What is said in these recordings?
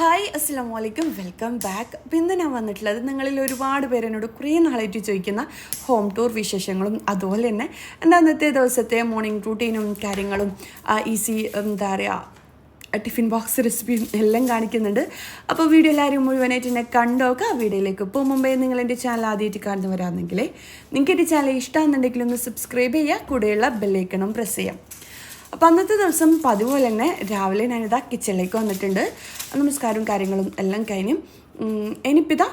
Hi അസ്സാം വലൈക്കും welcome back. ഇന്ന് ഞാൻ വന്നിട്ടുള്ളത് നിങ്ങളിൽ ഒരുപാട് പേര് എന്നോട് കുറേ നാളായിട്ട് ചോദിക്കുന്ന ഹോം ടൂർ വിശേഷങ്ങളും അതുപോലെ തന്നെ എന്റെ അന്നത്തെ ദിവസത്തെ മോർണിംഗ് റൂട്ടീനും കാര്യങ്ങളും ഈസി എന്താ പറയുക ടിഫിൻ ബോക്സ് റെസിപ്പിയും എല്ലാം കാണിക്കുന്നുണ്ട്. അപ്പോൾ വീഡിയോ എല്ലാവരും മുഴുവനായിട്ട് എന്നെ കണ്ടോക്കുക വീഡിയോയിലേക്ക് ഇപ്പോൾ മുമ്പേ നിങ്ങൾ എന്റെ ചാനൽ ആദ്യമായിട്ട് കാണുന്നവരാണെങ്കിൽ നിങ്ങൾക്ക് എന്റെ ചാനൽ ഇഷ്ടമാണെന്നുണ്ടെങ്കിൽ ഒന്ന് സബ്സ്ക്രൈബ് ചെയ്യുക കൂടെയുള്ള ബെല്ലൈക്കണം പ്രസ് ചെയ്യാം അപ്പോൾ അന്നത്തെ ദിവസം പതിവ് പോലെ തന്നെ രാവിലെ ഞാനിതാ കിച്ചണിലേക്ക് വന്നിട്ടുണ്ട്. നമസ്കാരവും കാര്യങ്ങളും എല്ലാം കഴിഞ്ഞും എനിപ്പിതാ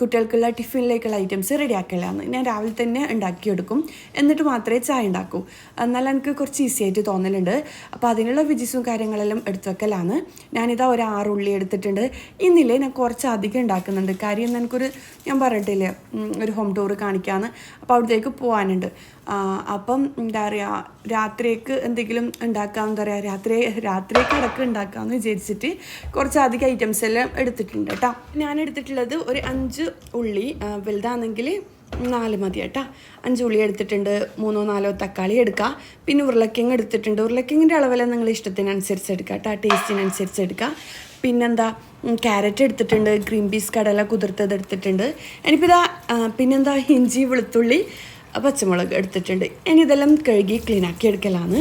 കുട്ടികൾക്കുള്ള ടിഫിനിലേക്കുള്ള ഐറ്റംസ് റെഡിയാക്കലാണ്. ഞാൻ രാവിലെ തന്നെ ഉണ്ടാക്കിയെടുക്കും. എന്നിട്ട് മാത്രമേ ചായ ഉണ്ടാക്കൂ. എന്നാൽ എനിക്ക് കുറച്ച് ഈസി ആയിട്ട് തോന്നലുണ്ട്. അപ്പോൾ അതിനുള്ള വിജിസും കാര്യങ്ങളെല്ലാം എടുത്തു വെക്കലാണ് ഞാനിതാ ഒരു ആറ് ഉള്ളി എടുത്തിട്ടുണ്ട്. ഇന്നില്ലേ ഞാൻ കുറച്ച് അധികം ഉണ്ടാക്കുന്നുണ്ട്. കാര്യം എനിക്കൊരു ഞാൻ പറഞ്ഞിട്ടില്ലേ ഒരു ഹോം ടൂർ കാണിക്കാമെന്ന് അപ്പോൾ അവിടത്തേക്ക് പോകാനുണ്ട് അപ്പം എന്താ പറയുക രാത്രിയേക്ക് എന്തെങ്കിലും ഉണ്ടാക്കാം എന്താ പറയുക രാത്രി രാത്രിയേക്ക് അടക്കം ഉണ്ടാക്കാമെന്ന് വിചാരിച്ചിട്ട് കുറച്ച് അധികം ഐറ്റംസ് എല്ലാം എടുത്തിട്ടുണ്ട് കേട്ടോ. ഞാൻ എടുത്തിട്ടുള്ളത് ഒരു അഞ്ച് ഉള്ളി വലുതാണെങ്കിൽ നാല് മതി കേട്ടോ. അഞ്ച് ഉള്ളി എടുത്തിട്ടുണ്ട് മൂന്നോ നാലോ തക്കാളി എടുക്കുക പിന്നെ ഉരുളക്കിഴങ്ങ് എടുത്തിട്ടുണ്ട്. ഉരുളക്കിഴങ്ങിന്റെ അളവെല്ലാം നിങ്ങൾ ഇഷ്ടത്തിനനുസരിച്ച് എടുക്കുക കേട്ടോ ടേസ്റ്റിനനുസരിച്ച് എടുക്കുക പിന്നെന്താ ക്യാരറ്റ് എടുത്തിട്ടുണ്ട് ഗ്രീൻ പീസ് കടല കുതിർത്തത് എടുത്തിട്ടുണ്ട്. എനിക്കിതാ പിന്നെന്താ ഇഞ്ചി വെളുത്തുള്ളി പച്ചമുളക് എടുത്തിട്ടുണ്ട്. ഇനി ഇതെല്ലാം കഴുകി ക്ലീനാക്കി എടുക്കലാണ്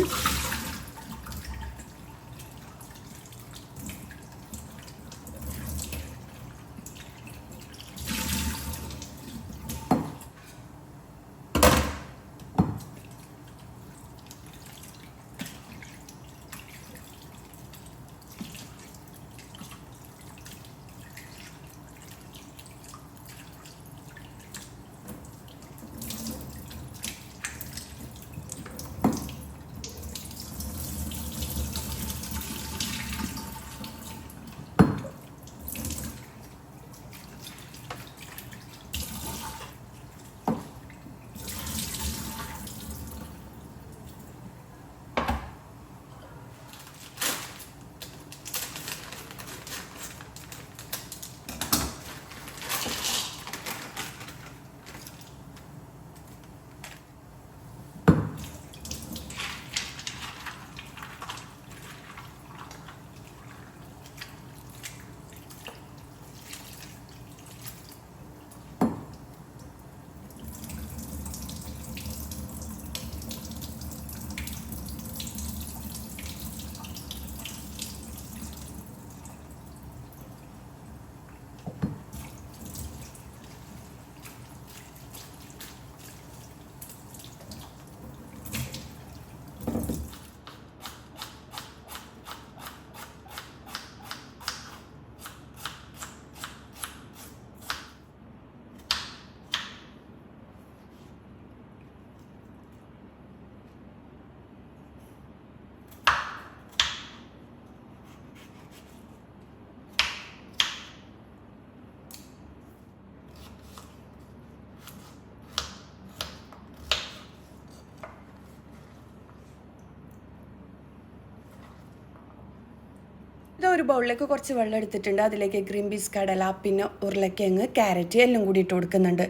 ഇത് ഒരു ബൗളിലേക്ക് കുറച്ച് വെള്ളം എടുത്തിട്ടുണ്ട്. അതിലേക്ക് ഗ്രീൻ പീസ് കടല പിന്നെ ഉരുളക്കിഴങ്ങ് ക്യാരറ്റ് എല്ലാം കൂടി ഇട്ട് കൊടുക്കുന്നുണ്ട്.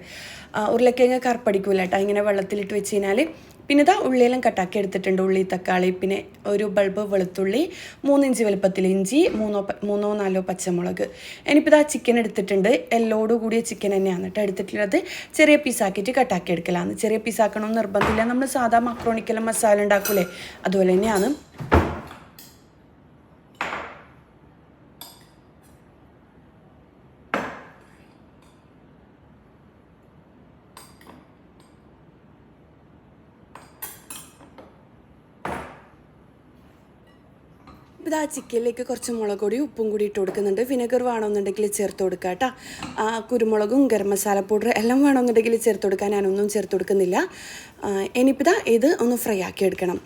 ഉരുളക്കിഴങ്ങ് കറുപ്പടിക്കൂല കേട്ടോ. ഇങ്ങനെ വെള്ളത്തിലിട്ട് വെച്ച് കഴിഞ്ഞാൽ പിന്നെ ഇതാ ഉള്ളിയെല്ലാം കട്ടാക്കി എടുത്തിട്ടുണ്ട്. ഉള്ളി തക്കാളി പിന്നെ ഒരു ബൾബ് വെളുത്തുള്ളി മൂന്നിഞ്ച് വലുപ്പത്തിൽ ഇഞ്ചി മൂന്നോ മൂന്നോ നാലോ പച്ചമുളക്. ഇനിയിപ്പോൾ ഇതാ ചിക്കൻ എടുത്തിട്ടുണ്ട്. എല്ലോട് കൂടിയ ചിക്കൻ തന്നെയാണ് കേട്ടോ എടുത്തിട്ടുള്ളത്. ചെറിയ പീസാക്കിയിട്ട് കട്ടാക്കി എടുക്കലാണ് ചെറിയ പീസാക്കണമെന്ന് നിർബന്ധമില്ല. നമ്മൾ സാധാ മക്രോണിക്കെല്ലാം മസാല ഉണ്ടാക്കൂലേ അതുപോലെ തന്നെയാണ്. ഇതാ ചിക്കനിലേക്ക് കുറച്ച് മുളക് പൊടി ഉപ്പും കൂടി ഇട്ട് കൊടുക്കുന്നുണ്ട്. വിനെഗർ വേണമെന്നുണ്ടെങ്കിൽ ചേർത്ത് കൊടുക്കുക കേട്ടോ കുരുമുളകും ഗരം മസാല പൗഡർ എല്ലാം വേണമെന്നുണ്ടെങ്കിൽ ചേർത്ത് കൊടുക്കാൻ ഞാനൊന്നും ചേർത്ത് കൊടുക്കുന്നില്ല. ഇനിയിപ്പോൾ ഇതാ ഒന്ന് ഫ്രൈ ആക്കി എടുക്കണം.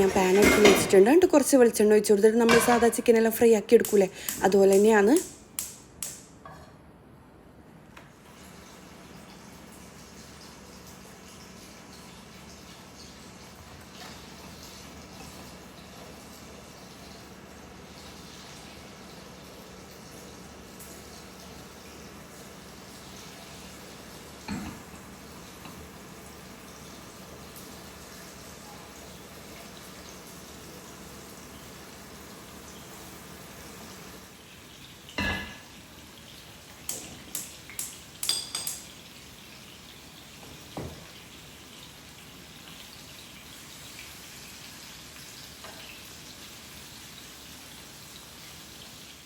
ഞാൻ പാൻ വെച്ചിട്ടുണ്ട്. എന്നിട്ട് കുറച്ച് വെളിച്ചെണ്ണ ഒഴിച്ച് കൊടുത്തിട്ട് നമ്മൾ സാധാ ചിക്കനെല്ലാം ഫ്രൈ ആക്കി എടുക്കൂലേ? അതുപോലെ തന്നെയാണ്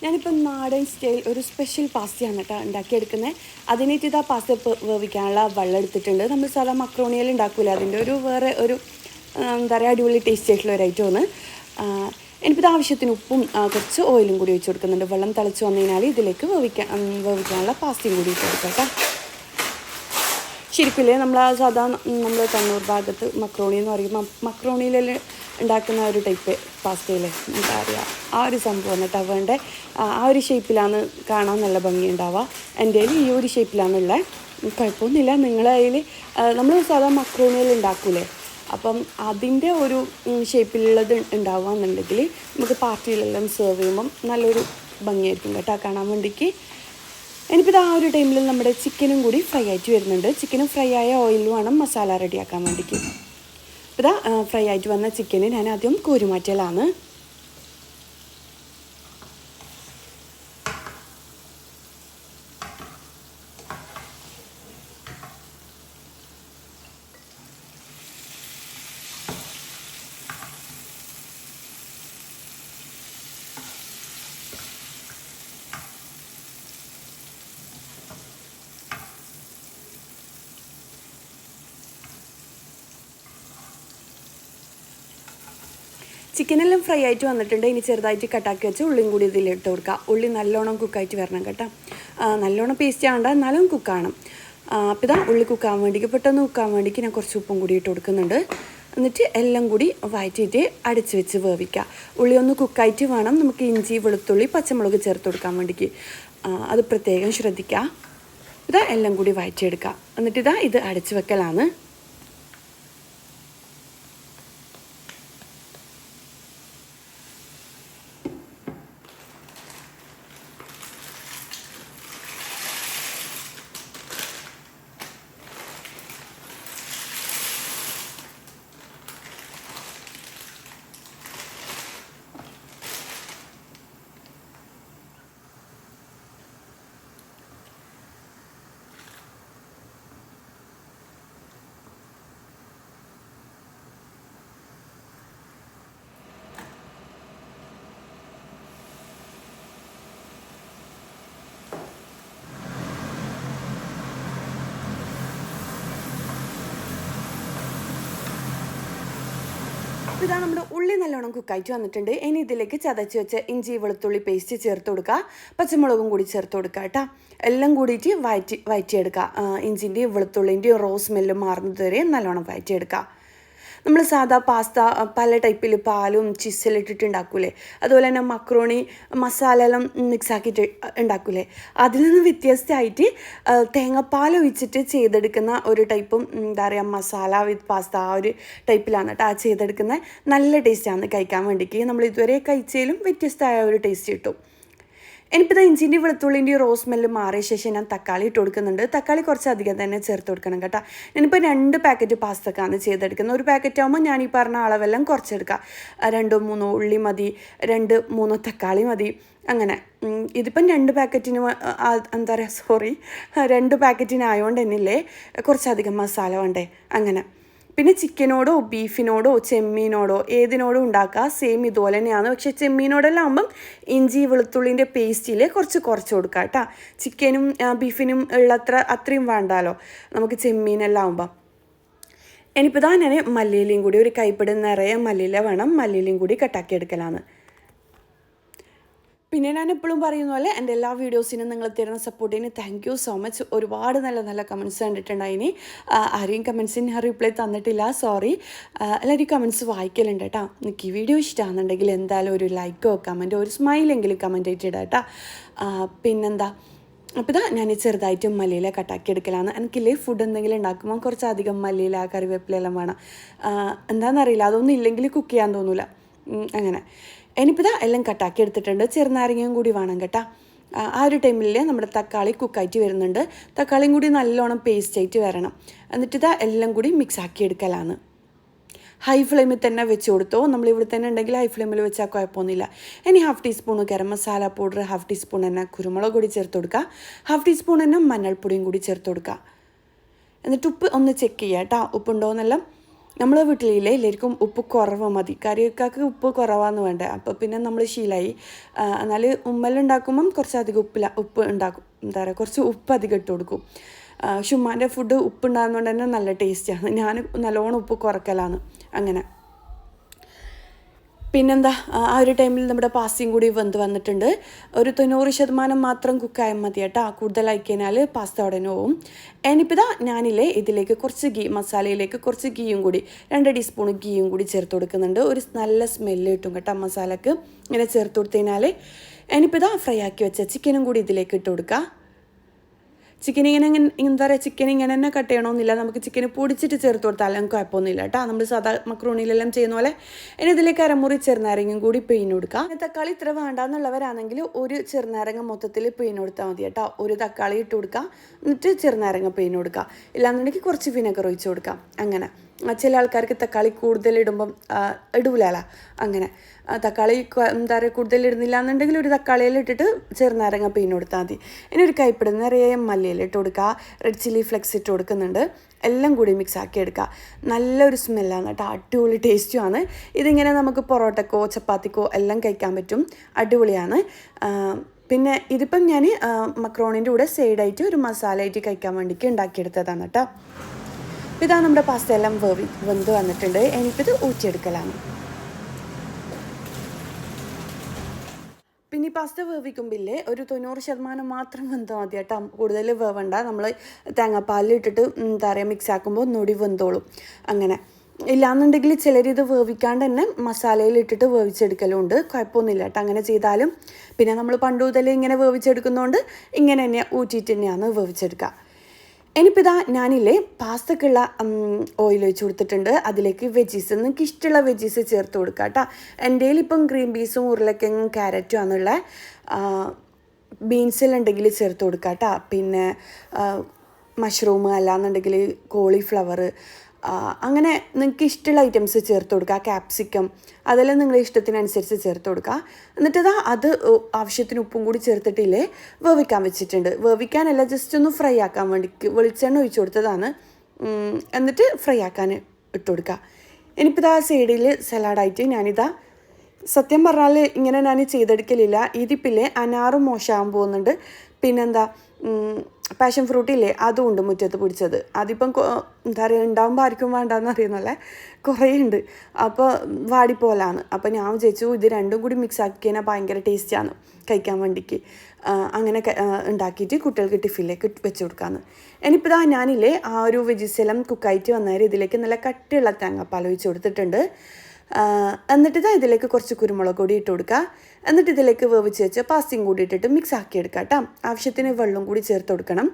ഞാനിപ്പോൾ നാടൻ സ്റ്റൈൽ ഒരു സ്പെഷ്യൽ പാസ്തയാണ് കേട്ടോ ഉണ്ടാക്കിയെടുക്കുന്നത്. അതിനായിട്ട് ആ പാസ്ത വേവിക്കാനുള്ള വെള്ളം എടുത്തിട്ടുണ്ട്. നമ്മൾ സാധാ മക്രോണിയിൽ ഉണ്ടാക്കില്ല അതിന്റെ ഒരു വേറെ ഒരു എന്താ പറയുക അടിപൊളി ടേസ്റ്റ് ആയിട്ടുള്ള ഒരു ഐറ്റമാണ് എനിക്കിത് ആവശ്യത്തിന് ഉപ്പും കുറച്ച് ഓയിലും കൂടി ഒഴിച്ച് കൊടുക്കുന്നുണ്ട്. വെള്ളം തിളച്ച് വന്നു കഴിഞ്ഞാൽ ഇതിലേക്ക് വേവിക്കാൻ വേവിക്കാനുള്ള പാസ്തയും കൂടി ഇട്ട് കൊടുക്കാം കേട്ടോ. ശരിക്കില്ലേ നമ്മൾ ആ സാധാരണ നമ്മൾ കണ്ണൂർ ഭാഗത്ത് മക്രോണി എന്ന് പറയുമ്പോൾ മക്രോണിയിലെല്ലാം ഉണ്ടാക്കുന്ന ഒരു ടൈപ്പ് പാസ്റ്റയിൽ എന്താ പറയുക ആ ഒരു സംഭവം എന്നിട്ട് അവന്റെ ആ ഒരു ഷേപ്പിലാണ് കാണാൻ നല്ല ഭംഗി ഉണ്ടാവുക എന്റെ ഈ ഒരു ഷേപ്പിലാണുള്ളത് കുഴപ്പമൊന്നുമില്ല. നിങ്ങളെ കയ്യിൽ നമ്മൾ സാധാരണ മക്രോണിയിൽ ഉണ്ടാക്കൂലേ? അപ്പം അതിന്റെ ഒരു ഷേപ്പിലുള്ളത് ഉണ്ടാവുകയെന്നുണ്ടെങ്കിൽ നമുക്ക് പാർട്ടിയിലെല്ലാം സെർവ് ചെയ്യുമ്പം നല്ലൊരു ഭംഗിയായിരിക്കും കേട്ടോ കാണാൻ വേണ്ടിക്ക്. ഇനിയിപ്പോൾ ആ ഒരു ടൈമിൽ നമ്മുടെ ചിക്കനും കൂടി ഫ്രൈ ആയിട്ട് വരുന്നുണ്ട്. ചിക്കനും ഫ്രൈ ആയ ഓയിലും വേണം മസാല റെഡിയാക്കാൻ വേണ്ടിക്ക്. ഇതാ ഫ്രൈ ആയിട്ട് വന്ന ചിക്കന് ഞാൻ ആദ്യം കോരുമാറ്റലാണ് ചിക്കനെല്ലാം ഫ്രൈ ആയിട്ട് വന്നിട്ടുണ്ട്. ഇനി ചെറുതായിട്ട് കട്ടാക്കി വെച്ച് ഉള്ളിയും കൂടി ഇതിലിട്ട് കൊടുക്കുക ഉള്ളി നല്ലോണം കുക്കായിട്ട് വരണം കേട്ടോ. നല്ലോണം പേസ്റ്റ് ആവണ്ട എന്നാലും കുക്കാണ് അപ്പോൾ ഇതാ ഉള്ളി കുക്കാൻ വേണ്ടിക്ക് പെട്ടെന്ന് കുക്കാൻ വേണ്ടിക്ക് ഞാൻ കുറച്ച് ഉപ്പും കൂടി ഇട്ട് കൊടുക്കുന്നുണ്ട്. എന്നിട്ട് എല്ലാം കൂടി വഴറ്റിയിട്ട് അടച്ച് വെച്ച് വേവിക്കുക ഉള്ളി ഒന്ന് കുക്കായിട്ട് വേണം. നമുക്ക് ഇഞ്ചി വെളുത്തുള്ളി പച്ചമുളക് ചേർത്ത് കൊടുക്കാൻ വേണ്ടിക്ക്. അത് പ്രത്യേകം ശ്രദ്ധിക്കുക ഇതാ എല്ലാം കൂടി വഴറ്റിയെടുക്കുക എന്നിട്ട് ഇതാ ഇത് അടച്ച് വെക്കലാണ്. ഇതാ നമ്മുടെ ഉള്ളി നല്ലോണം കുക്കായിട്ട് വന്നിട്ടുണ്ട്. ഇനി ഇതിലേക്ക് ചതച്ച് വെച്ച് ഇഞ്ചി വെളുത്തുള്ളി പേസ്റ്റ് ചേർത്ത് കൊടുക്കുക. പച്ചമുളകും കൂടി ചേർത്ത് കൊടുക്കുക കേട്ടോ. എല്ലാം കൂടിയിട്ട് വയറ്റി വയറ്റിയെടുക്കുക. ഇഞ്ചിന്റെയും വെളുത്തുള്ളിന്റെയും റോസ് സ്മെല്ലും മാറുന്നത് വരെ നല്ലോണം വയറ്റിയെടുക്കുക. നമ്മൾ സാധാ പാസ്ത പല ടൈപ്പിൽ പാലും ചിസ്സെല്ലാം ഇട്ടിട്ട് ഉണ്ടാക്കൂലേ അതുപോലെ തന്നെ മക്രോണി മസാല എല്ലാം മിക്സ് ആക്കിയിട്ട് ഉണ്ടാക്കൂലേ അതിൽ നിന്ന് വ്യത്യസ്തമായിട്ട് തേങ്ങാപ്പാൽ ഒഴിച്ചിട്ട് ചെയ്തെടുക്കുന്ന ഒരു ടൈപ്പും എന്താ പറയുക മസാല വിത്ത് പാസ്ത ആ ഒരു ടൈപ്പിലാണ് കേട്ടോ ആ ചെയ്തെടുക്കുന്നത്. നല്ല ടേസ്റ്റാണ് കഴിക്കാൻ വേണ്ടിക്ക്. നമ്മൾ ഇതുവരെ കഴിച്ചതിലും വ്യത്യസ്തമായ ഒരു ടേസ്റ്റ് കിട്ടും. എനിക്കിത് ഇഞ്ചിന്റെ വെളുത്തുള്ളിന്റെ റോസ് സ്മെല്ല് മാറിയ ശേഷം ഞാൻ തക്കാളി ഇട്ട് കൊടുക്കുന്നുണ്ട്. തക്കാളി കുറച്ച് അധികം തന്നെ ചേർത്ത് കൊടുക്കണം കേട്ടോ. ഞാനിപ്പോൾ രണ്ട് പാക്കറ്റ് പാസ്തക്കാണ് ചെയ്തെടുക്കുന്നത്. ഒരു പാക്കറ്റ് ആകുമ്പോൾ ഞാൻ ഈ പറഞ്ഞ അളവെല്ലാം കുറച്ചെടുക്കുക രണ്ടോ മൂന്നോ ഉള്ളി മതി രണ്ട് മൂന്നോ തക്കാളി മതി അങ്ങനെ. ഇതിപ്പം രണ്ട് പാക്കറ്റിന് എന്താ പറയുക സോറി രണ്ട് പാക്കറ്റിനായതുകൊണ്ട് തന്നെയില്ലേ കുറച്ചധികം മസാല വേണ്ടേ അങ്ങനെ. പിന്നെ ചിക്കനോടോ ബീഫിനോടോ ചെമ്മീനോടോ ഏതിനോടോ ഉണ്ടാക്കുക സെയിം ഇതുപോലെ തന്നെയാണ്. പക്ഷേ ചെമ്മീനോടെല്ലാം ആകുമ്പം ഇഞ്ചി വെളുത്തുള്ളിന്റെ പേസ്റ്റിൽ കുറച്ച് കുറച്ച് കൊടുക്കുക കേട്ടോ. ചിക്കനും ബീഫിനും ഉള്ളത്ര അത്രയും വേണ്ടാലോ നമുക്ക് ചെമ്മീനെല്ലാം ആകുമ്പം ഇനിയിപ്പോൾ ഞാൻ മല്ലിയിലയും കൂടി ഒരു കൈപ്പിടി നിറയെ മല്ലിയില വേണം. മല്ലിയിലയും കൂടി കട്ടാക്കി എടുക്കലാണ് പിന്നെ ഞാൻ എപ്പോഴും പറയുന്ന പോലെ എന്റെ എല്ലാ വീഡിയോസിനും നിങ്ങൾ തരുന്ന സപ്പോർട്ടിന് താങ്ക് യു സോ മച്ച് ഒരുപാട് നല്ല നല്ല കമൻസ് കണ്ടിട്ടുണ്ടായിനി. ആരെയും കമൻസിന് റിപ്ലൈ തന്നിട്ടില്ല സോറി എല്ലാവരും കമൻസ് വായിക്കലുണ്ട് കേട്ടോ. നിങ്ങൾക്ക് ഈ വീഡിയോ ഇഷ്ടമാണെന്നുണ്ടെങ്കിൽ എന്തായാലും ഒരു ലൈക്കോ കമന്റോ ഒരു സ്മൈലെങ്കിലും കമന്റ് ആയിട്ട് ഇടാം കേട്ടോ. പിന്നെന്താ? അപ്പോൾ ഇതാ ഞാൻ ചെറുതായിട്ട് മല്ലിയില കട്ടാക്കി എടുക്കലാണ്. എനിക്കില്ലേ ഫുഡ് എന്തെങ്കിലും ഉണ്ടാക്കുമ്പോൾ കുറച്ചധികം മല്ലിയില കറിവേപ്പിലെല്ലാം വേണം. ആ, എന്താണെന്നറിയില്ല അതൊന്നും ഇല്ലെങ്കിൽ കുക്ക് ചെയ്യാൻ തോന്നില്ല അങ്ങനെ. ഇനിയിപ്പോൾ എല്ലാം കട്ടാക്കി എടുത്തിട്ടുണ്ട്. ചെറുനാരങ്ങയും കൂടി വേണം കേട്ടോ. ആ ഒരു ടൈമിൽ നമ്മുടെ തക്കാളി കുക്കായിട്ട് വരുന്നുണ്ട്. തക്കാളിയും കൂടി നല്ലോണം പേസ്റ്റ് ആയിട്ട് വരണം. എന്നിട്ട് എല്ലാം കൂടി മിക്സ് ആക്കി എടുക്കലാണ്. ഹൈ ഫ്ലെയിമിൽ തന്നെ വെച്ച് കൊടുത്തോ? നമ്മൾ ഇവിടെ തന്നെ ഉണ്ടെങ്കിൽ ഹൈ ഫ്ലെയിമിൽ വെച്ചാൽ കുഴപ്പമൊന്നുമില്ല. ഇനി half teaspoon garam masala powder half teaspoon തന്നെ കുരുമുളക് കൂടി ചേർത്ത് കൊടുക്കുക ഹാഫ് ടീസ്പൂൺ തന്നെ മഞ്ഞൾപ്പൊടിയും കൂടി ചേർത്ത് കൊടുക്കുക എന്നിട്ട് ഉപ്പ് ഒന്ന് ചെക്ക് ചെയ്യുക കേട്ടോ ഉപ്പുണ്ടോ എന്നെല്ലാം? നമ്മളെ വീട്ടിലില്ലേ എല്ലാവർക്കും ഉപ്പ് കുറവ് മതി. കറിയൊക്കെ ഉപ്പ് കുറവാന്ന് വേണ്ട. അപ്പോൾ പിന്നെ നമ്മൾ ശീലമായി എന്നാൽ ഉമ്മലുണ്ടാക്കുമ്പം കുറച്ചധികം ഉപ്പില ഉപ്പ് ഉണ്ടാക്കും. എന്താ പറയുക കുറച്ച് ഉപ്പ് അധികം ഇട്ട് കൊടുക്കും. ഷുമ്മാന്റെ ഫുഡ് ഉപ്പ് ഉണ്ടാകുന്നതുകൊണ്ട് തന്നെ നല്ല ടേസ്റ്റാണ് ഞാൻ നല്ലോണം ഉപ്പ് കുറക്കലാണ്. അങ്ങനെ. പിന്നെന്താ ആ ഒരു ടൈമിൽ നമ്മുടെ പാസ്തയും കൂടി വെന്ത് വന്നിട്ടുണ്ട്. ഒരു തൊണ്ണൂറ് ശതമാനം മാത്രം കുക്കായാൽ മതി കേട്ടോ. കൂടുതലായി കഴിഞ്ഞാൽ പാസ്ത ഉടനെ പോവും. ഇനിയിപ്പോൾ ഞാനില്ലേ ഇതിലേക്ക് കുറച്ച് ഗീ മസാലയിലേക്ക് കുറച്ച് ഗീയും കൂടി രണ്ട് ടീസ്പൂൺ ഗീയും കൂടി ചേർത്ത് കൊടുക്കുന്നുണ്ട്. ഒരു നല്ല സ്മെല്ല് കിട്ടും കേട്ടോ മസാലക്ക്. ഇങ്ങനെ ചേർത്ത് കൊടുത്തു കഴിഞ്ഞാൽ ഇനിയിപ്പോൾ ഫ്രൈ ആക്കി വെച്ച ചിക്കനും കൂടി ഇതിലേക്ക് ഇട്ട് കൊടുക്കുക ചിക്കൻ ഇങ്ങനെ ഇങ്ങനെ എന്താ പറയുക ചിക്കൻ ഇങ്ങനെ തന്നെ കട്ട് ചെയ്യണമെന്നില്ല നമുക്ക് ചിക്കൻ പൊടിച്ചിട്ട് ചേർത്ത് കൊടുത്താലും കുഴപ്പമൊന്നുമില്ല കേട്ടോ. നമ്മൾ സാധാ മക്രോണിയിലെല്ലാം ചെയ്യുന്ന പോലെ ഇനി ഇതിലേക്ക് അരമുറി ചെറുനാരങ്ങയും കൂടി പിഴിഞ്ഞ് കൊടുക്കാം തക്കാളി ഇത്ര വേണ്ടാന്നുള്ളവരാണെങ്കിൽ ഒരു ചെറുനാരങ്ങ മൊത്തത്തിൽ പിഴിഞ്ഞ് കൊടുത്താൽ മതി കേട്ടോ. ഒരു തക്കാളി ഇട്ട് കൊടുക്കാം എന്നിട്ട് ചെറുനാരങ്ങ പിഴിഞ്ഞ് കൊടുക്കുക. ഇല്ലാന്നുണ്ടെങ്കിൽ കുറച്ച് വിനെഗർ ഒഴിച്ച് കൊടുക്കാം അങ്ങനെ. ചില ആൾക്കാർക്ക് തക്കാളി കൂടുതൽ ഇടുമ്പം ഇടൂലാല അങ്ങനെ. തക്കാളി എന്താ പറയുക കൂടുതൽ ഇടുന്നില്ല എന്നുണ്ടെങ്കിൽ ഒരു തക്കാളിയിൽ ഇട്ടിട്ട് ചെറുനാരങ്ങ പിഴിഞ്ഞ് കൊടുത്താൽ മതി. ഇനി ഒരു കൈപ്പിടുന്ന നിറയെ മല്ലിയിൽ ഇട്ട് കൊടുക്കുക റെഡ് ചില്ലി ഫ്ലെക്സ് ഇട്ട് കൊടുക്കുന്നുണ്ട്. എല്ലാം കൂടി മിക്സ് ആക്കി എടുക്കുക നല്ലൊരു സ്മെല്ലാണ് കേട്ടോ. അടിപൊളി ടേസ്റ്റുമാണ് ഇതിങ്ങനെ നമുക്ക് പൊറോട്ടക്കോ ചപ്പാത്തിക്കോ എല്ലാം കഴിക്കാൻ പറ്റും. അടിപൊളിയാണ്. പിന്നെ ഇതിപ്പം ഞാൻ മക്രോണിന്റെ കൂടെ സൈഡായിട്ട് ഒരു മസാല ആയിട്ട് കഴിക്കാൻ വേണ്ടിയിട്ട് ഉണ്ടാക്കിയെടുത്തതാണ് കേട്ടോ. അപ്പോൾ ഇതാ നമ്മുടെ പാസ്ത എല്ലാം വേവി വെന്ത് വന്നിട്ടുണ്ട്. എനിക്കിത് ഊറ്റിയെടുക്കലാണ്. പിന്നെ ഈ പാസ്ത വേവിക്കുമ്പില്ലേ ഒരു തൊണ്ണൂറ് ശതമാനം മാത്രം വെന്താൽ മതി കേട്ടോ കൂടുതൽ വേവണ്ട. നമ്മൾ തേങ്ങാപ്പാലിലിട്ടിട്ട് എന്താ പറയുക മിക്സ് ആക്കുമ്പോൾ ഒന്നുകൂടി വെന്തോളും. അങ്ങനെ. ഇല്ലാന്നുണ്ടെങ്കിൽ ഇത് വേവിക്കാണ്ട് തന്നെ മസാലയിൽ ഇട്ടിട്ട് വേവിച്ചെടുക്കലുണ്ട്. കുഴപ്പമൊന്നുമില്ല കേട്ടോ. അങ്ങനെ ചെയ്താലും. പിന്നെ നമ്മൾ പണ്ട് ഇങ്ങനെ വേവിച്ചെടുക്കുന്നതുകൊണ്ട് ഇങ്ങനെ തന്നെ ഊറ്റിയിട്ട് തന്നെയാണ് വേവിച്ചെടുക്കുക. ഇനിയിപ്പോൾ ഇതാ ഞാനില്ലേ പാസ്തക്കുള്ള ഓയിൽ ഒഴിച്ച് കൊടുത്തിട്ടുണ്ട്. അതിലേക്ക് വെജീസ് നിങ്ങൾക്ക് ഇഷ്ടമുള്ള വെജീസ് ചേർത്ത് കൊടുക്കുക കേട്ടോ എന്റെ ഇപ്പം ഗ്രീൻ പീസും ഉരുളക്കിഴങ്ങും ക്യാരറ്റും ആണുള്ള. ബീൻസിലുണ്ടെങ്കിൽ ചേർത്ത് കൊടുക്കുക കേട്ടോ പിന്നെ മഷ്റൂം അല്ലാന്നുണ്ടെങ്കിൽ കോളിഫ്ലവർ അങ്ങനെ നിങ്ങൾക്ക് ഇഷ്ടമുള്ള ഐറ്റംസ് ചേർത്ത് കൊടുക്കുക ക്യാപ്സിക്കം അതെല്ലാം നിങ്ങളുടെ ഇഷ്ടത്തിനനുസരിച്ച് ചേർത്ത് കൊടുക്കുക എന്നിട്ട് ഇതാ അത് ആവശ്യത്തിന് ഉപ്പും കൂടി ചേർത്തിട്ടില്ലേ വേവിക്കാൻ വെച്ചിട്ടുണ്ട്. വേവിക്കാനല്ല ജസ്റ്റ് ഒന്ന് ഫ്രൈ ആക്കാൻ വേണ്ടി വെളിച്ചെണ്ണ ഒഴിച്ചു കൊടുത്തതാണ്. എന്നിട്ട് ഫ്രൈ ആക്കാൻ ഇട്ട് കൊടുക്കുക ഇനിയിപ്പോൾ ഇതാ സൈഡിൽ സലാഡായിട്ട് ഞാനിതാ സത്യം പറഞ്ഞാൽ ഇങ്ങനെ ഞാൻ ചെയ്തെടുക്കലില്ല. ഇതിപ്പില്ലേ അനാറും മോശമാകാൻ പോകുന്നുണ്ട്. പിന്നെന്താ പാഷൻ ഫ്രൂട്ട് ഇല്ലേ അതും ഉണ്ട് മുറ്റത്ത് പിടിച്ചത്. അതിപ്പം എന്താ പറയുക ഉണ്ടാകുമ്പോൾ ആർക്കും വേണ്ടാന്ന് അറിയുന്നല്ലേ കുറേ ഉണ്ട് അപ്പോൾ വാടിപ്പോലാണ്. അപ്പോൾ ഞാൻ വിചാരിച്ചു ഇത് രണ്ടും കൂടി മിക്സ് ആക്കിയാൽ ഭയങ്കര ടേസ്റ്റാണ് കഴിക്കാൻ വേണ്ടിക്ക്. അങ്ങനെ ഉണ്ടാക്കിയിട്ട് കുട്ടികൾക്ക് ടിഫിനിലേക്ക് വെച്ച് കൊടുക്കാമെന്ന് ഇനിയിപ്പോൾ ഇതാ ഞാനില്ലേ ആ ഒരു വെജിസ് കുക്കായിട്ട് വന്നേരം ഇതിലേക്ക് നല്ല കട്ടിയുള്ള തേങ്ങാപ്പാൽ ഒഴിച്ച് കൊടുത്തിട്ടുണ്ട്. എന്നിട്ട് ഇതാ ഇതിലേക്ക് കുറച്ച് കുരുമുളക് പൊടി ഇട്ട് കൊടുക്കുക എന്നിട്ട് ഇതിലേക്ക് വേവിച്ച് വെച്ച് പാസ്തയും കൂടി ഇട്ടിട്ട് മിക്സ് ആക്കി എടുക്കുക കേട്ടോ ആവശ്യത്തിന് വെള്ളം കൂടി ചേർത്ത് കൊടുക്കണം.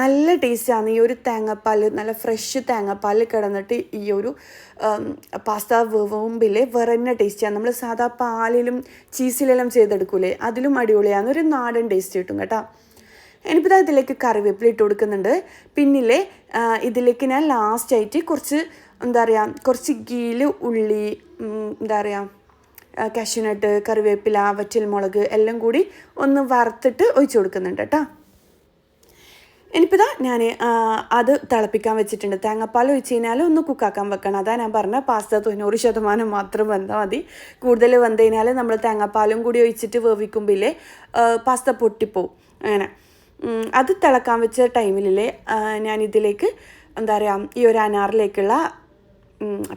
നല്ല ടേസ്റ്റാണ് ഈ ഒരു തേങ്ങാപ്പാൽ നല്ല ഫ്രഷ് തേങ്ങാപ്പാൽ കിടന്നിട്ട് ഈ ഒരു പാസ്ത വേവുമ്പിൽ വേറെ തന്നെ ടേസ്റ്റാണ് നമ്മൾ സാധാ പാലിലും ചീസിലെല്ലാം ചെയ്തെടുക്കൂലേ? അതിലും അടിപൊളിയാണ്. ഒരു നാടൻ ടേസ്റ്റ് കിട്ടും കേട്ടോ. ഇനിയിപ്പോൾ ഇതിലേക്ക് കറിവേപ്പില ഇട്ട് കൊടുക്കുന്നുണ്ട്. പിന്നിലെ ഇതിലേക്ക് ഞാൻ ലാസ്റ്റായിട്ട് കുറച്ച് എന്താ പറയുക കുറച്ച് ഗീൽ ഉള്ളി എന്താ പറയുക കാഷ്യൂനട്ട് കറിവേപ്പില വറ്റൽമുളക് എല്ലാം കൂടി ഒന്ന് വറുത്തിട്ട് ഒഴിച്ചു കൊടുക്കുന്നുണ്ട് കേട്ടോ. ഇനിയിപ്പോൾ ഇതാ ഞാൻ അത് തിളപ്പിക്കാൻ വെച്ചിട്ടുണ്ട്. തേങ്ങാപ്പാൽ ഒഴിച്ച് കഴിഞ്ഞാൽ ഒന്ന് കുക്കാക്കാൻ വെക്കണം. അതാ ഞാൻ പറഞ്ഞ പാസ്ത തൊണ്ണൂറ് ശതമാനം മാത്രം വെന്താൽ മതി. കൂടുതൽ വെന്ത് കഴിഞ്ഞാൽ നമ്മൾ തേങ്ങാപ്പാലും കൂടി ഒഴിച്ചിട്ട് വേവിക്കുമ്പോഴേ പാസ്ത പൊട്ടിപ്പോവും. അങ്ങനെ. അത് തിളക്കാൻ വെച്ച ടൈമിലെ ഞാനിതിലേക്ക് എന്താ പറയുക ഈ ഒരു അനാറിലേക്കുള്ള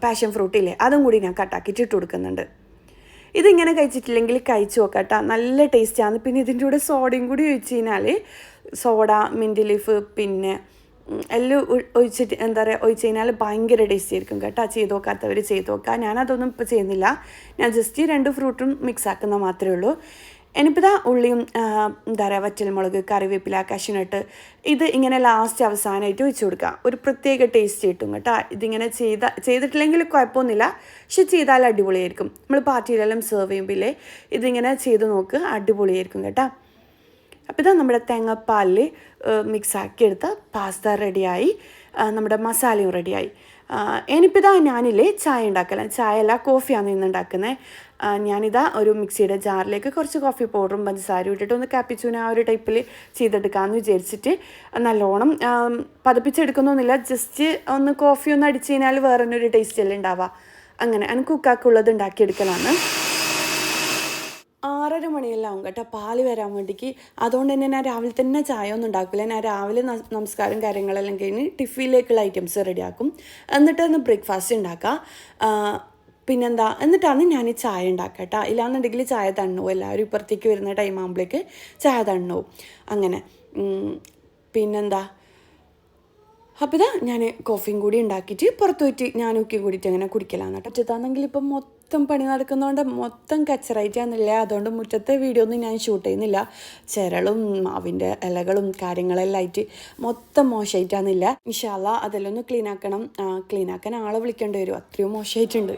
പാഷൻ ഫ്രൂട്ടില്ലേ അതും കൂടി ഞാൻ കട്ടാക്കിയിട്ട് ഇട്ട് കൊടുക്കുന്നുണ്ട്. ഇതിങ്ങനെ കഴിച്ചിട്ടില്ലെങ്കിൽ കഴിച്ചു നോക്കട്ടോ നല്ല ടേസ്റ്റാണ് പിന്നെ ഇതിന്റെ കൂടെ സോഡയും കൂടി ഒഴിച്ച് കഴിഞ്ഞാൽ സോഡ മിന്റ് ലീഫ് പിന്നെ എല്ലാം ഒഴിച്ചിട്ട് എന്താ പറയുക ഒഴിച്ച് കഴിഞ്ഞാൽ ഭയങ്കര ടേസ്റ്റി ആയിരിക്കും കേട്ടോ. ചെയ്ത് നോക്കാത്തവർ ചെയ്ത് നോക്കുക ഞാനതൊന്നും ഇപ്പോൾ ചെയ്യുന്നില്ല. ഞാൻ ജസ്റ്റ് രണ്ട് ഫ്രൂട്ടും മിക്സ് ആക്കുന്ന മാത്രമേ ഉള്ളൂ. ഇനിയിപ്പോൾ ഇതാ ഉള്ളിയും എന്താ പറയുക വറ്റൽമുളക് കറിവേപ്പില കഷ്നട്ട് ഇത് ഇങ്ങനെ ലാസ്റ്റ് അവസാനമായിട്ട് വെച്ച് കൊടുക്കുക. ഒരു പ്രത്യേക ടേസ്റ്റ് കിട്ടും കേട്ടോ. ഇതിങ്ങനെ ചെയ്ത ചെയ്തിട്ടില്ലെങ്കിൽ കുഴപ്പമൊന്നുമില്ല. പക്ഷെ ചെയ്താൽ അടിപൊളിയായിരിക്കും. നമ്മൾ പാർട്ടിയിലെല്ലാം സെർവ് ചെയ്യുമ്പോഴേ ഇതിങ്ങനെ ചെയ്ത് നോക്ക് അടിപൊളിയായിരിക്കും കേട്ടോ. അപ്പോൾ ഇതാ നമ്മുടെ തേങ്ങാപ്പാലിൽ മിക്സ് ആക്കി എടുത്ത പാസ്ത റെഡിയായി നമ്മുടെ മസാലയും റെഡിയായി ഇനിയിപ്പോൾ ഇതാ ഞാനില്ലേ ചായ ഉണ്ടാക്കല. ചായ അല്ല കോഫിയാണ് ഇന്ന് ഉണ്ടാക്കുന്നത് ഞാനിതാ ഒരു മിക്സിയുടെ ജാറിലേക്ക് കുറച്ച് കോഫി പൗഡറും പഞ്ചസാരയും ഇട്ടിട്ട് ഒന്ന് കാപ്പിച്ചൂന ആ ഒരു ടൈപ്പിൽ ചെയ്തെടുക്കാമെന്ന് വിചാരിച്ചിട്ട് നല്ലോണം പതിപ്പിച്ചെടുക്കുന്നൊന്നുമില്ല. ജസ്റ്റ് ഒന്ന് കോഫി ഒന്ന് അടിച്ചു കഴിഞ്ഞാൽ വേറെ തന്നെ ഒരു ടേസ്റ്റ് അല്ലേ ഉണ്ടാവുക. അങ്ങനെ എനിക്ക് കുക്കാക്കുള്ളത് ഉണ്ടാക്കിയെടുക്കലാണ്. ആറര മണിയെല്ലാം ആവും കേട്ടോ പാൽ വരാൻ വേണ്ടിക്ക്. അതുകൊണ്ട് തന്നെ ഞാൻ രാവിലെ തന്നെ ചായ ഒന്നും ഉണ്ടാക്കില്ല ഞാൻ രാവിലെ നമസ്കാരം കാര്യങ്ങളെല്ലാം കഴിഞ്ഞ് ടിഫിനിലേക്കുള്ള ഐറ്റംസ് റെഡിയാക്കും. എന്നിട്ട് ഒന്ന് ബ്രേക്ക്ഫാസ്റ്റ് ഉണ്ടാക്കാം. പിന്നെന്താ? എന്നിട്ടാണ് ഞാൻ ഈ ചായ ഉണ്ടാക്കുക കേട്ടോ ഇല്ലാന്നുണ്ടെങ്കിൽ ചായ തണ്ണു. എല്ലാവരും ഇപ്പുറത്തേക്ക് വരുന്ന ടൈം ആകുമ്പോഴേക്ക് ചായ തണ്ണു. അങ്ങനെ. പിന്നെന്താ? അപ്പോൾ ഇതാ ഞാൻ കോഫിയും കൂടി ഉണ്ടാക്കിയിട്ട് പുറത്ത് പോയിട്ട് ഞാൻ ഉക്കിയും കൂടിയിട്ട് അങ്ങനെ കുടിക്കലാണ് കേട്ടോ ചെത്താന്നെങ്കിൽ ഇപ്പം മൊത്തം പണി നടക്കുന്നതുകൊണ്ട് മൊത്തം കച്ചറായിട്ടാണെന്നില്ല അതുകൊണ്ട് മുറ്റത്തെ വീഡിയോ ഒന്നും ഞാൻ ഷൂട്ട് ചെയ്യുന്നില്ല. ചിരളും മാവിന്റെ ഇലകളും കാര്യങ്ങളെല്ലാം ആയിട്ട് മൊത്തം മോശമായിട്ടാന്നില്ല ഇൻഷാല്ല അതെല്ലാം ഒന്ന് ക്ലീൻ ആക്കണം. ക്ലീൻ ആക്കാൻ ആളെ വിളിക്കേണ്ടി വരും. അത്രയും മോശമായിട്ടുണ്ട്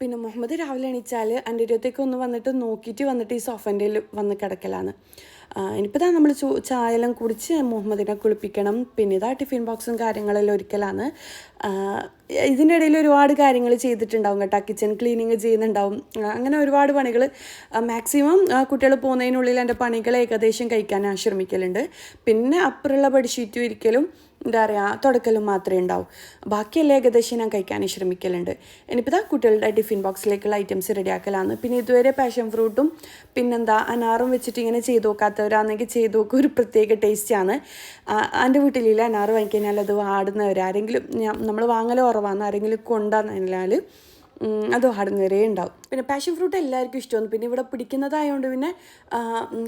പിന്നെ മുഹമ്മദ് രാവിലെ എണീച്ചാൽ എന്റെ ഇരുപത്തേക്ക് ഒന്ന് വന്നിട്ട് നോക്കിയിട്ട് വന്നിട്ട് ഈ സോഫന്റെ വന്ന് കിടക്കലാണ്. ഇനിയിപ്പോൾ തന്നെ നമ്മൾ ചായ ചായയെല്ലാം കുടിച്ച് മുഹമ്മദിനെ കുളിപ്പിക്കണം. പിന്നെ ഇതാ ടിഫിൻ ബോക്സും കാര്യങ്ങളെല്ലാം ഒരിക്കലാണ്. ഇതിന്റെ ഇടയിൽ ഒരുപാട് കാര്യങ്ങൾ ചെയ്തിട്ടുണ്ടാവും കേട്ടോ. കിച്ചൺ ക്ലീനിങ് ചെയ്യുന്നുണ്ടാവും. അങ്ങനെ ഒരുപാട് പണികൾ മാക്സിമം കുട്ടികൾ പോകുന്നതിനുള്ളിൽ എന്റെ പണികൾ ഏകദേശം കഴിക്കാൻ ആശ്രമിക്കലുണ്ട്. ശ്രമിക്കലുണ്ട് പിന്നെ അപ്പുറമുള്ള ബെഡ്ഷീറ്റും ഇരിക്കലും എന്താ പറയുക തുടക്കലും മാത്രമേ ഉണ്ടാവും. ബാക്കിയെല്ലാം ഏകദേശം ഞാൻ കഴിക്കാൻ ശ്രമിക്കലുണ്ട് ഇനിയിപ്പോൾ ഇതാ കുട്ടികളുടെ ടിഫിൻ ബോക്സിലേക്കുള്ള ഐറ്റംസ് റെഡിയാക്കലാണ് പിന്നെ ഇതുവരെ പാഷൻ ഫ്രൂട്ടും പിന്നെന്താ അനാറും വെച്ചിട്ട് ഇങ്ങനെ ചെയ്ത് നോക്കാത്തവരാണെങ്കിൽ ചെയ്ത് നോക്കുക ഒരു പ്രത്യേക ടേസ്റ്റാണ് എന്റെ വീട്ടിലില്ല അനാറ് വാങ്ങിക്കഴിഞ്ഞാൽ അത് വാടുന്നവരാരെങ്കിലും നമ്മൾ വാങ്ങൽ കുറവാണ് ആരെങ്കിലും കൊണ്ടുവന്നാൽ അത് നിറയെ ഉണ്ടാവും. പിന്നെ പാഷൻ ഫ്രൂട്ട് എല്ലാവർക്കും ഇഷ്ടമാണ്. പിന്നെ ഇവിടെ പിടിക്കുന്നതായതുകൊണ്ട് പിന്നെ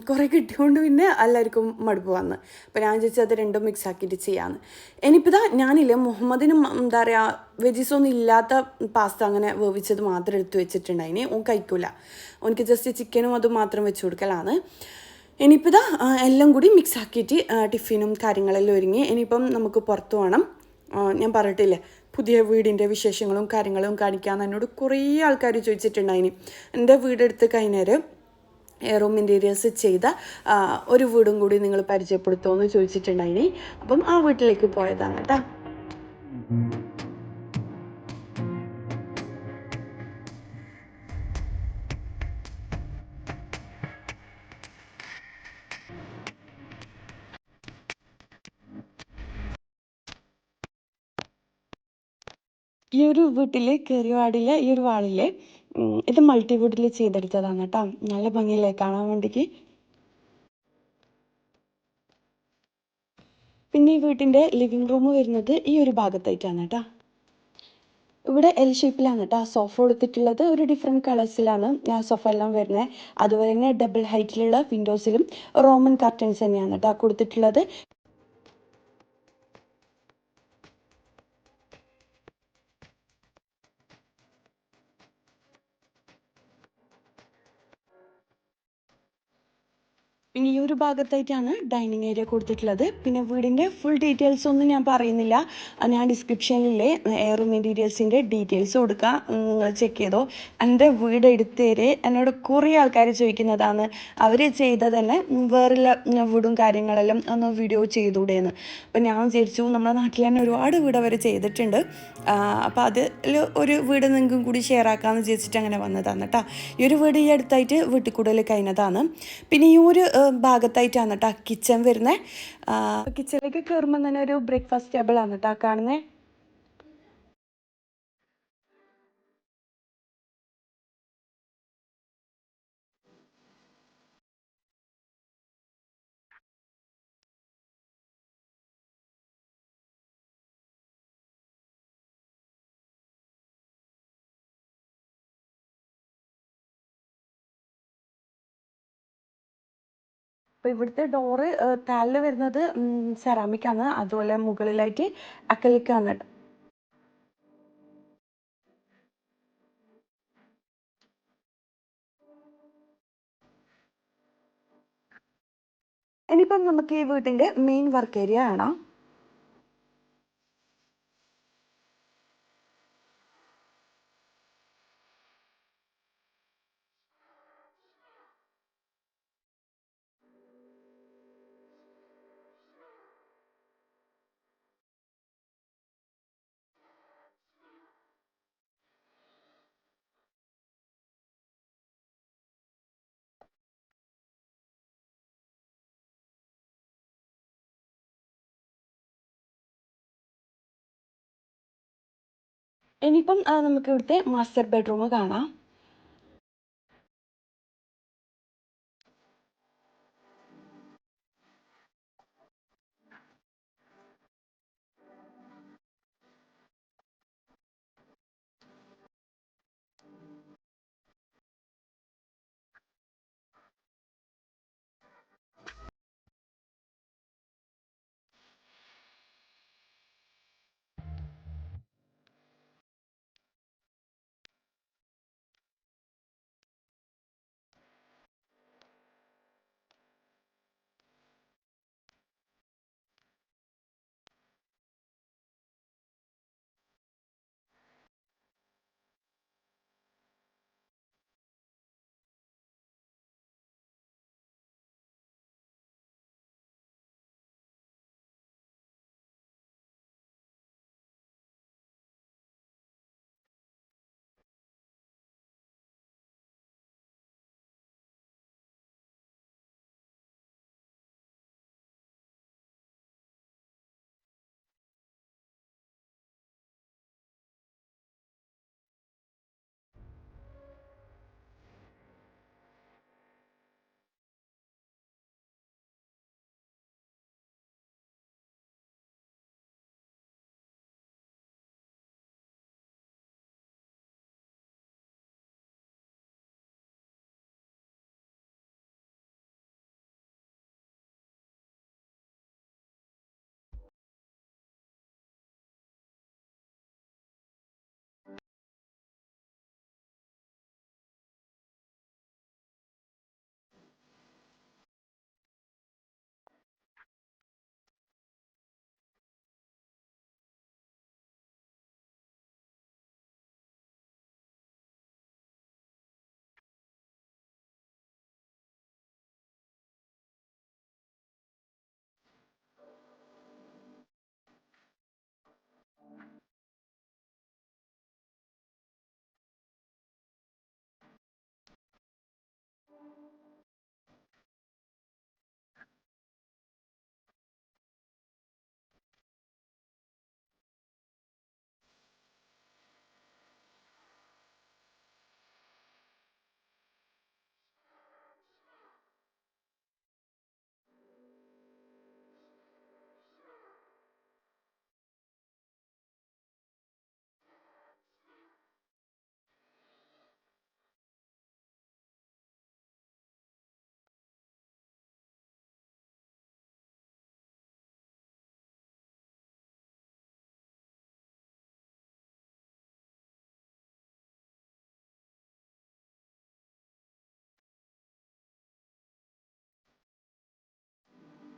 കുറെ കിട്ടിയതുകൊണ്ട് പിന്നെ എല്ലാവർക്കും മടുപ്പ് വന്ന്. അപ്പോൾ ഞാൻ ചോദിച്ചത് അത് രണ്ടും മിക്സ് ആക്കിയിട്ട് ചെയ്യാമെന്ന് ഇനിയിപ്പോൾ ഇതാ ഞാനില്ലേ മുഹമ്മദിന് എന്താ പറയുക വെജീസ് ഒന്നും ഇല്ലാത്ത പാസ്ത അങ്ങനെ വേവിച്ചത് മാത്രം എടുത്ത് വെച്ചിട്ടുണ്ടായിന് ഓൻ കഴിക്കൂല. ഓനിക്ക് ജസ്റ്റ് ചിക്കനും അതും മാത്രം വെച്ച് കൊടുക്കലാണ്. ഇനിയിപ്പോൾ എല്ലാം കൂടി മിക്സ് ആക്കിയിട്ട് ടിഫിനും കാര്യങ്ങളെല്ലാം ഒരുങ്ങി. ഇനിയിപ്പം നമുക്ക് പുറത്തു പോകണം ഞാൻ പറഞ്ഞിട്ടില്ലേ പുതിയ വീടിന്റെ വിശേഷങ്ങളും കാര്യങ്ങളും കാണിക്കാമെന്ന് എന്നോട് കുറേ ആൾക്കാർ ചോദിച്ചിട്ടുണ്ടായിന്. എന്റെ വീടെടുത്ത് കഴിഞ്ഞാൽ റൂം ഇന്റീരിയേഴ്സ് ചെയ്ത ഒരു വീടും കൂടി നിങ്ങൾ പരിചയപ്പെടുത്തുമോ എന്ന് ചോദിച്ചിട്ടുണ്ടായിനി. അപ്പം ആ വീട്ടിലേക്ക് പോയതാണ് കേട്ടോ. ഈ ഒരു വീട്ടിൽ കയറിവാടിലെ ഈ ഒരു വാളിലെ ഇത് മൾട്ടിവുഡിൽ ചെയ്തെടുത്തതാണ് കേട്ടോ നല്ല ഭംഗിയില്ലേ കാണാൻ വേണ്ടിക്ക്. പിന്നെ ഈ വീട്ടിന്റെ ലിവിംഗ് റൂം വരുന്നത് ഈ ഒരു ഭാഗത്തായിട്ടാണ് കേട്ടോ ഇവിടെ എൽ ഷേപ്പിലാണ് കേട്ടോ സോഫ കൊടുത്തിട്ടുള്ളത് ഒരു ഡിഫറെന്റ് കളേഴ്സിലാണ് സോഫ എല്ലാം വരുന്നത്. അതുപോലെ തന്നെ ഡബിൾ ഹൈറ്റിലുള്ള വിൻഡോസിലും റോമൻ കർട്ടൻസ് തന്നെയാണ് കേട്ടോ കൊടുത്തിട്ടുള്ളത്. ഒരു ഭാഗത്തായിട്ടാണ് ഡൈനിങ് ഏരിയ കൊടുത്തിട്ടുള്ളത്. പിന്നെ വീടിന്റെ ഫുൾ ഡീറ്റെയിൽസ് ഒന്നും ഞാൻ പറയുന്നില്ല. ഞാൻ ഡിസ്ക്രിപ്ഷനിലെ എയർ മെറ്റീരിയൽസിന്റെ ഡീറ്റെയിൽസ് കൊടുക്കുക നിങ്ങൾ ചെക്ക് ചെയ്തോ. എന്റെ വീട് എടുത്തേര് എന്നോട് കുറേ ആൾക്കാർ ചോദിക്കുന്നതാണ്. അവർ ചെയ്ത തന്നെ വേറെ വീടും കാര്യങ്ങളെല്ലാം ഒന്ന് വീഡിയോ ചെയ്തുകൂടെയെന്ന് അപ്പം ഞാൻ വിചാരിച്ചു നമ്മുടെ നാട്ടിൽ തന്നെ ഒരുപാട് വീട് അവർ ചെയ്തിട്ടുണ്ട്. അപ്പോൾ അതിൽ ഒരു വീട് നിങ്ങൾക്കും കൂടി ഷെയർ ആക്കാമെന്ന് വിചാരിച്ചിട്ട് അങ്ങനെ വന്നതാണ് കേട്ടോ ഈ ഒരു വീട് ഈ അടുത്തായിട്ട് വീട്ടിൽ കൂടുതൽ കഴിഞ്ഞതാണ്. പിന്നെ ഈ ഒരു ഭാഗത്തായിട്ടാണ് കേട്ടോ കിച്ചൺ വരുന്നത് കിച്ചണിലേക്ക് കയറുമ്പോൾ തന്നെ ഒരു ബ്രേക്ക്ഫാസ്റ്റ് ടേബിൾ ആണ് കേട്ടോ കാണുന്നത് അപ്പോൾ ഇവിടുത്തെ ഡോറ് താലിൽ വരുന്നത് സെറാമിക് ആണ് അതുപോലെ മുകളിലായിട്ട് അക്കലിക് ആണ് ട്ടോ. ഇനിയിപ്പം നമുക്ക് ഈ വീട്ടിന്റെ മെയിൻ വർക്ക് ഏരിയ കാണാം ഇനിയിപ്പം നമുക്ക് ഇവിടുത്തെ മാസ്റ്റർ ബെഡ്റൂം കാണാം.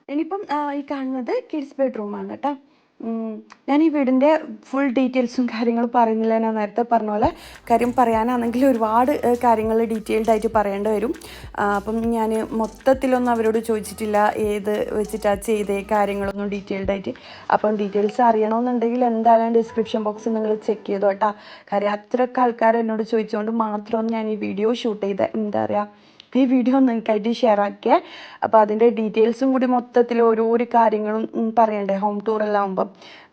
ഇനിയിപ്പം ഈ കാണുന്നത് കിഡ്സ് ബെഡ്റൂമാണ് കേട്ടോ. ഞാൻ ഈ വീടിന്റെ ഫുൾ ഡീറ്റെയിൽസും കാര്യങ്ങളും പറയുന്നില്ല. ഞാൻ നേരത്തെ പറഞ്ഞ പോലെ കാര്യം പറയാനാണെങ്കിൽ ഒരുപാട് കാര്യങ്ങൾ ഡീറ്റെയിൽഡ് ആയിട്ട് പറയേണ്ടി വരും. അപ്പം ഞാൻ മൊത്തത്തിലൊന്നും അവരോട് ചോദിച്ചിട്ടില്ല. ഏത് വെച്ചിട്ടാണ് ചെയ്തേ കാര്യങ്ങളൊന്നും ഡീറ്റെയിൽഡ് ആയിട്ട്. അപ്പം ഡീറ്റെയിൽസ് അറിയണമെന്നുണ്ടെങ്കിൽ എന്തായാലും ഡിസ്ക്രിപ്ഷൻ ബോക്സ് നിങ്ങൾ ചെക്ക് ചെയ്തോട്ടാ കാര്യം അത്രയൊക്കെ ആൾക്കാർ എന്നോട് ചോദിച്ചുകൊണ്ട് മാത്രമാണ് ഞാൻ ഈ വീഡിയോ ഷൂട്ട് ചെയ്തത് എന്താ പറയുക ഈ വീഡിയോ നിങ്ങൾക്കായിട്ട് ഷെയർ ആക്കിയേ അപ്പോൾ അതിന്റെ ഡീറ്റെയിൽസും കൂടി മൊത്തത്തിൽ ഓരോരോ കാര്യങ്ങളും പറയണ്ടേ? ഹോം ടൂർ എല്ലാം ആകുമ്പം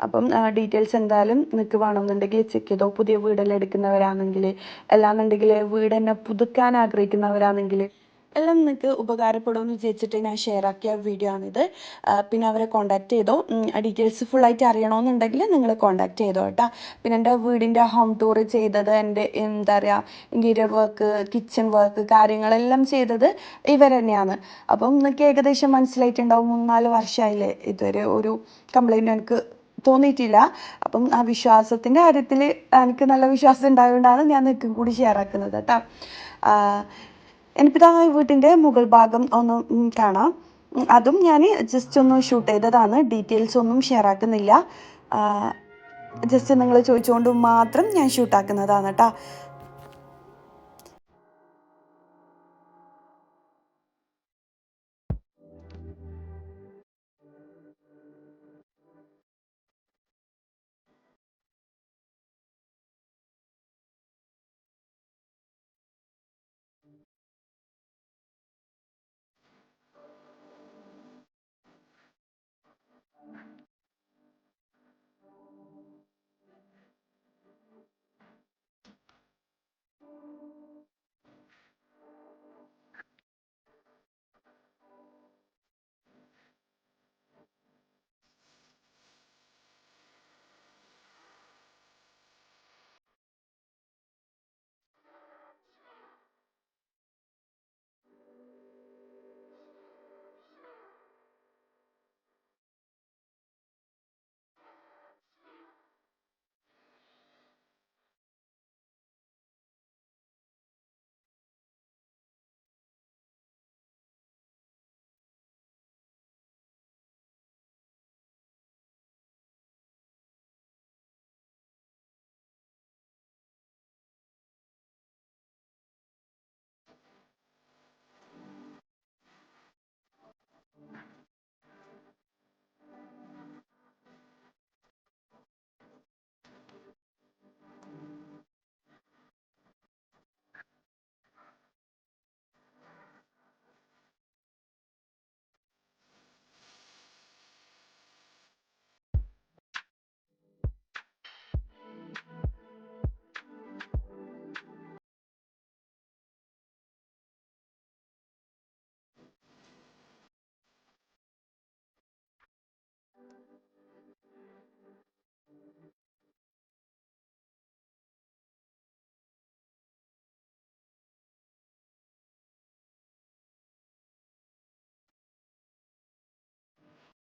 അപ്പം ഡീറ്റെയിൽസ് എന്തായാലും നിങ്ങൾക്ക് വേണമെന്നുണ്ടെങ്കിൽ ചെക്ക് ചെയ്തോ? പുതിയ വീടെല്ലാം എടുക്കുന്നവരാണെങ്കിൽ അല്ലാന്നുണ്ടെങ്കിൽ വീട് തന്നെ പുതുക്കാൻ ആഗ്രഹിക്കുന്നവരാണെങ്കിൽ എല്ലാം നിങ്ങൾക്ക് ഉപകാരപ്പെടുമെന്ന് വിചാരിച്ചിട്ട് ഞാൻ ഷെയർ ആക്കിയ വീഡിയോ ആണിത്. പിന്നെ അവരെ കോൺടാക്ട് ചെയ്തോ. ഡീറ്റെയിൽസ് ഫുള്ളായിട്ട് അറിയണമെന്നുണ്ടെങ്കിൽ നിങ്ങൾ കോൺടാക്ട് ചെയ്തോ കേട്ടോ. പിന്നെ എന്റെ വീടിന്റെ ഹോം ടൂർ ചെയ്തത് എന്റെ എന്താ പറയുക ഇന്റീരിയർ വർക്ക് കിച്ചൺ വർക്ക് കാര്യങ്ങളെല്ലാം ചെയ്തത് ഇവർ തന്നെയാണ്. അപ്പം നിങ്ങൾക്ക് ഏകദേശം മനസ്സിലായിട്ടുണ്ടാവും മൂന്നാൽ വർഷമായില്ലേ ഇതുവരെ ഒരു കംപ്ലൈന്റ് എനിക്ക് തോന്നിയിട്ടില്ല. അപ്പം ആ വിശ്വാസത്തിന്റെ കാര്യത്തിൽ എനിക്ക് നല്ല വിശ്വാസം ഉണ്ടായതുകൊണ്ടാണ് ഞാൻ നിൽക്കും കൂടി ഷെയർ ആക്കുന്നത് കേട്ടോ. എനിക്കിതാ വീട്ടിന്റെ മുകൾ ഭാഗം ഒന്ന് കാണാം. അതും ഞാൻ ജസ്റ്റ് ഒന്ന് ഷൂട്ട് ചെയ്തതാണ്. ഡീറ്റെയിൽസ് ഒന്നും ഷെയർ ആക്കുന്നില്ല. ജസ്റ്റ് നിങ്ങൾ ചോദിച്ചുകൊണ്ട് മാത്രം ഞാൻ ഷൂട്ടാക്കുന്നതാണ് കേട്ടോ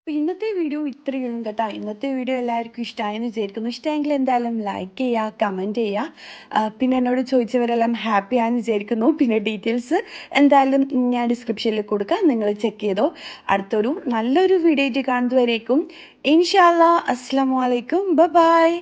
അപ്പോൾ ഇന്നത്തെ വീഡിയോ ഇത്രയും കേട്ടോ. ഇന്നത്തെ വീഡിയോ എല്ലാവർക്കും ഇഷ്ടമായെന്ന് വിചാരിക്കുന്നു. ഇഷ്ടമെങ്കിൽ എന്തായാലും ലൈക്ക് ചെയ്യുക കമന്റ് ചെയ്യുക പിന്നെ എന്നോട് ചോദിച്ചവരെല്ലാം ഹാപ്പി ആണെന്ന് വിചാരിക്കുന്നു. പിന്നെ ഡീറ്റെയിൽസ് എന്തായാലും ഞാൻ ഡിസ്ക്രിപ്ഷനിൽ കൊടുക്കാം. നിങ്ങൾ ചെക്ക് ചെയ്തോ. അടുത്തൊരു നല്ലൊരു വീഡിയോ ആയിട്ട് കാണുന്നതുവരേക്കും. ഇൻഷാല്ലാ അസ്സാം വലൈക്കും ബ ബായ്